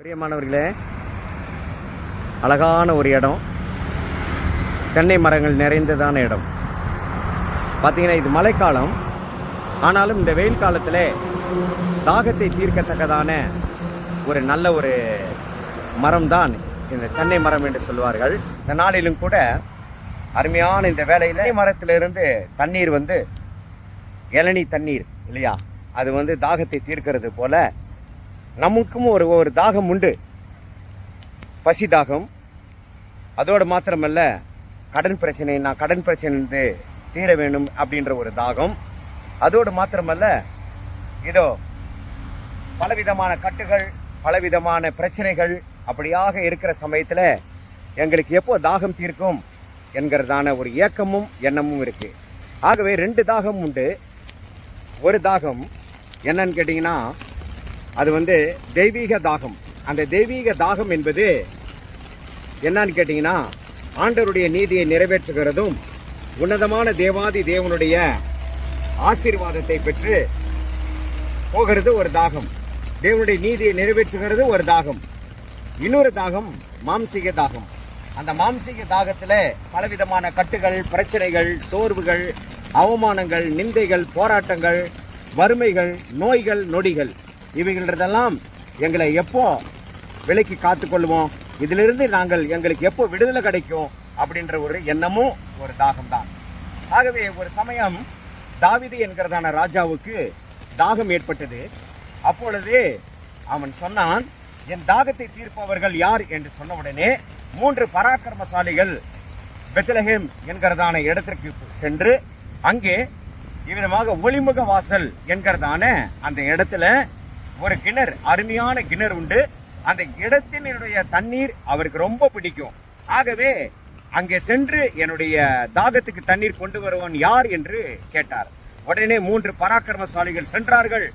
பிரியமானவர்களே அழகான ஒரு இடம். தென்னை மரங்கள் நிறைந்ததான இடம். பார்த்தீங்கன்னா இது மழைக்காலம். ஆனாலும் இந்த வெயில் காலத்தில் தாகத்தை தீர்க்கத்தக்கதான ஒரு நல்ல ஒரு மரம்தான் இந்த தென்னை மரம் என்று சொல்வார்கள். இந்த நாளிலும் கூட அருமையான இந்த வேலையில் மரத்திலிருந்து தண்ணீர் வந்து இளநீ தண்ணீர் இல்லையா? அது வந்து தாகத்தை தீர்க்கிறது போல நமக்கும் ஒரு ஒரு தாகம் உண்டு. பசி தாகம். அதோடு மாத்திரமல்ல கடன் பிரச்சனை நான் கடன் பிரச்சனை தீர வேணும் அப்படின்ற ஒரு தாகம். அதோடு மாத்திரமல்ல இதோ பலவிதமான கட்டுகள் பலவிதமான பிரச்சனைகள் அப்படியாக இருக்கிற சமயத்தில் எங்களுக்கு எப்போ தாகம் தீர்க்கும் என்கிறதான ஒரு ஏக்கமும் எண்ணமும் இருக்குது ஆகவே ரெண்டு தாகம் உண்டு. ஒரு தாகம் என்னன்னு கேட்டிங்கன்னா அது வந்து தெய்வீக தாகம். அந்த தெய்வீக தாகம் என்பது என்னன்னு கேட்டிங்கன்னா ஆண்டவருடைய நீதியை நிறைவேற்றுகிறதும் உன்னதமான தேவாதி தேவனுடைய ஆசீர்வாதத்தை பெற்று போகிறது ஒரு தாகம். தேவனுடைய நீதியை நிறைவேற்றுகிறது ஒரு தாகம். இன்னொரு தாகம் மாம்சீக தாகம். அந்த மாம்சீக தாகத்தில் பலவிதமான கட்டுகள் பிரச்சனைகள் சோர்வுகள் அவமானங்கள் நிந்தைகள் போராட்டங்கள் வறுமைகள் நோய்கள் நொடிகள். இவைகளதெல்லாம் எங்களை எப்போ விலைக்கு காத்துக்கொள்வோம் இதிலிருந்து நாங்கள் எங்களுக்கு எப்போ விடுதலை கிடைக்கும் அப்படின்ற ஒரு எண்ணமும் ஒரு தாகம்தான். ஆகவே ஒரு சமயம் தாவிதி என்கிறதான ராஜாவுக்கு தாகம் ஏற்பட்டது. அப்பொழுது அவன் சொன்னான் என் தாகத்தை தீர்ப்பவர்கள் யார்? என்று சொன்ன உடனே மூன்று பராக்கிரமசாலிகள் பெத்லஹேம் என்கிறதான இடத்திற்கு சென்று அங்கே இவ்விதமாக ஒளிமுக வாசல் என்கிறதான அந்த இடத்துல ஒரு கிணறு அருமையான கிணறு உண்டு. அந்த இடத்தினுடைய தண்ணீர் அவருக்கு ரொம்ப பிடிக்கும். ஆகவே அங்கே சென்று என்னுடைய தாகத்துக்கு தண்ணீர் கொண்டு வருவான் யார் என்று கேட்டார். உடனே மூன்று பராக்கிரமசாலிகள் சென்றார்கள்.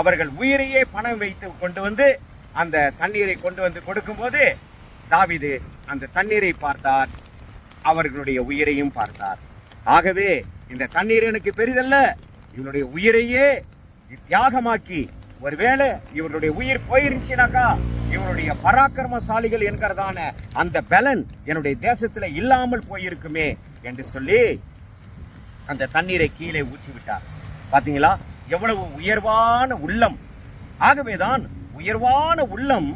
அவர்கள் உயிரையே பணம் வைத்து கொண்டு வந்து அந்த தண்ணீரை கொண்டு வந்து கொடுக்கும்போது தாவிது அந்த தண்ணீரை பார்த்தார். அவர்களுடைய உயிரையும் பார்த்தார். ஆகவே இந்த தண்ணீர் எனக்கு பெரிதல்ல இவனுடைய உயிரையே தியாகமாக்கி ஒருவேளை இவருடைய உயிர் போயிருந்துச்சுனாக்கா இவருடைய பராக்கிரமசாலிகள் என்கிறதான அந்த பலன் என்னுடைய தேசத்தில் இல்லாமல் போயிருக்குமே என்று சொல்லி அந்த தண்ணீரை கீழே ஊற்றி விட்டார் பார்த்தீங்களா எவ்வளவு உயர்வான உள்ளம். ஆகவேதான் உயர்வான உள்ளம்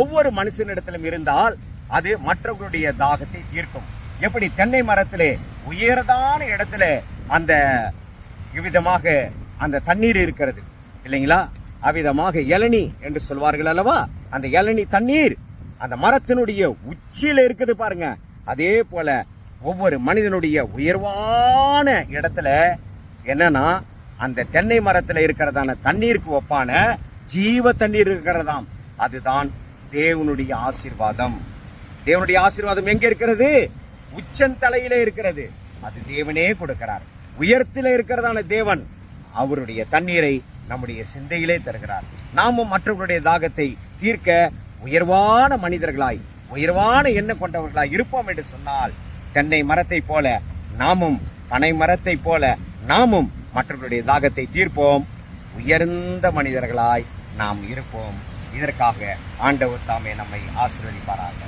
ஒவ்வொரு மனுஷனிடத்திலும் இருந்தால் அது மற்றவர்களுடைய தாகத்தை தீர்க்கும். எப்படி? தென்னை மரத்திலே உயர்தான இடத்துல அந்த விதமாக அந்த தண்ணீர் இருக்கிறது. இல்லைங்களா? அவ்விதமாக இளநி என்று சொல்வார்கள் அல்லவா? அந்த இளநி தண்ணீர் அந்த மரத்தினுடைய உச்சியில் இருக்குது பாருங்க. அதே போல ஒவ்வொரு மனிதனுடைய உயர்வான இடத்துல என்னன்னா அந்த தென்னை மரத்தில் இருக்கிறதான தண்ணீருக்கு ஒப்பான ஜீவ தண்ணீர் இருக்கிறதாம். அதுதான் தேவனுடைய ஆசீர்வாதம். தேவனுடைய ஆசீர்வாதம் எங்கே இருக்கிறது? உச்சந்தலையில இருக்கிறது. அது தேவனே கொடுக்கிறார். உயரத்தில் இருக்கிறதான தேவன் அவருடைய தண்ணீரை நம்முடைய சிந்தையிலே தருகிறார். நாமும் மற்றவர்களுடைய தாகத்தை தீர்க்க உயர்வான மனிதர்களாய் உயர்வான எண்ணம் கொண்டவர்களாய் இருப்போம் என்று சொன்னால் தென்னை மரத்தை போல நாமும் பனை மரத்தை போல நாமும் மற்றவர்களுடைய தாகத்தை தீர்ப்போம். உயர்ந்த மனிதர்களாய் நாம் இருப்போம். இதற்காக ஆண்டவர் தாமே நம்மை ஆசீர்வதிப்பாராக.